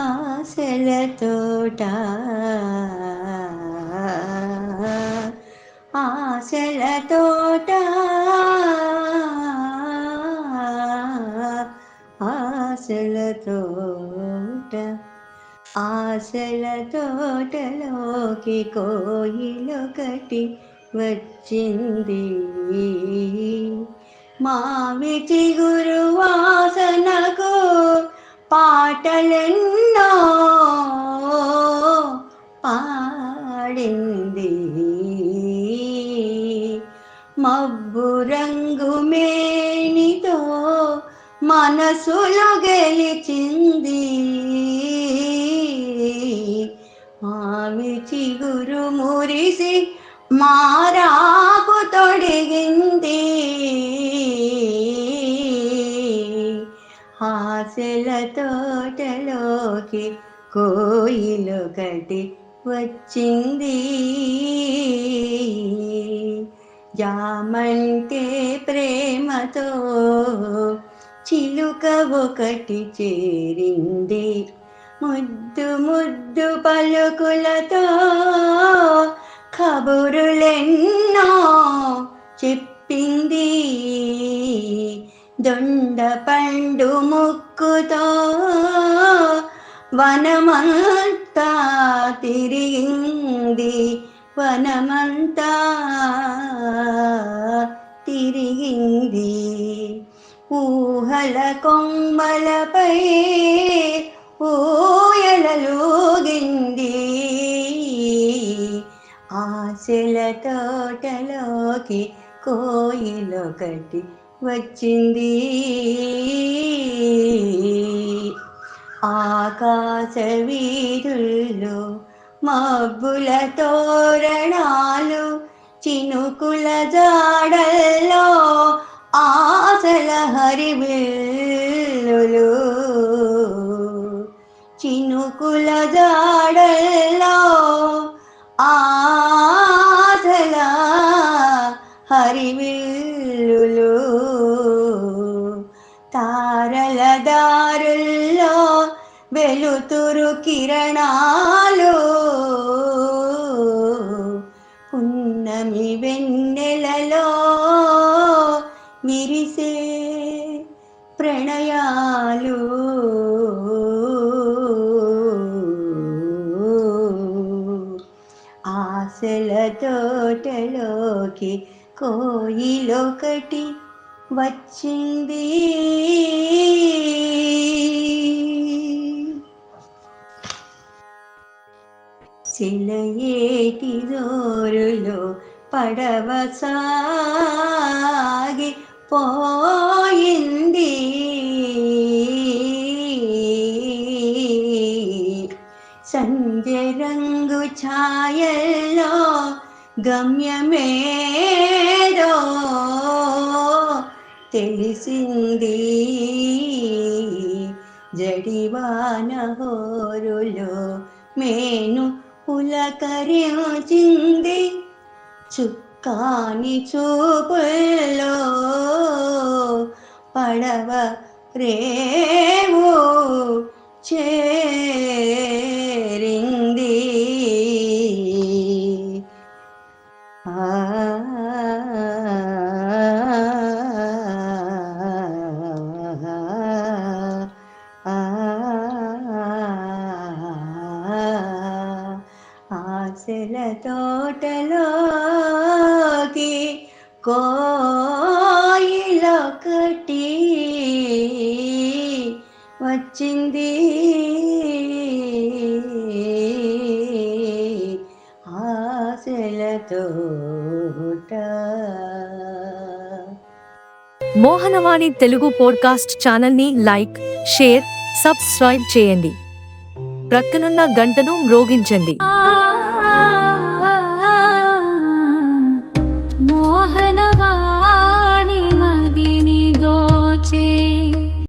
ఆశల తోట ఆశల తోట ఆశల తోట ఆశల తోటలోకి కోయిలొకటి వచ్చింది. మావి చిగురు వాసనకు పాటలను మబ్బు రంగు మేనితో మనసులో గెలిచింది మావి చిగురు మురిసి మారాకు తొడిగింది. ఆశల తోటలోకి కోయిలొకటి వచ్చింది. జామంటే ప్రేమతో చిలుక ఒకటి చేరింది. ముద్దు ముద్దు పలుకులతో కబురులెన్నో చెప్పింది. దొండ పండు ముక్కుతో వనమంతా తిరిగింది. వనమంతా తిరిగింది. ఊహల కొమ్మలపై ఊయలలోగింది ఆశల తోటలోకి కోయిలొకటి వచ్చింది. ఆకాశ వీరుల్లో మబ్బుల తోరణాలు చినుకుల జాడల్లో ఆశల హరిబిల్లులు చినుకుల జాడల్లో ఆశల హరివిల్లులు. తారల దారుల్లో వెలుతురు కిరణాలు పున్నమి వెన్నెలలో విరిసే ప్రణయాలు. ఆశల తోటలోకి కోయిలొకటి వచ్చింది. శిలయేటి దోరులో పడవ సాగి పోయింది సంజ రంగు ఛాయల్లో గమ్యమేదో తెలిసింది జడివాన హోరులో మేను పులకరించింది చుక్కాని చూపుల్లో. పడవ రేవు చేరింది. కోయిలొకటి వచ్చింది. ఆశలతోట మోహనవాణి తెలుగు పోడ్కాస్ట్ ఛానల్ని లైక్ షేర్ సబ్స్క్రైబ్ చేయండి. ప్రక్కనున్న గంటను మ్రోగించండి. ఆ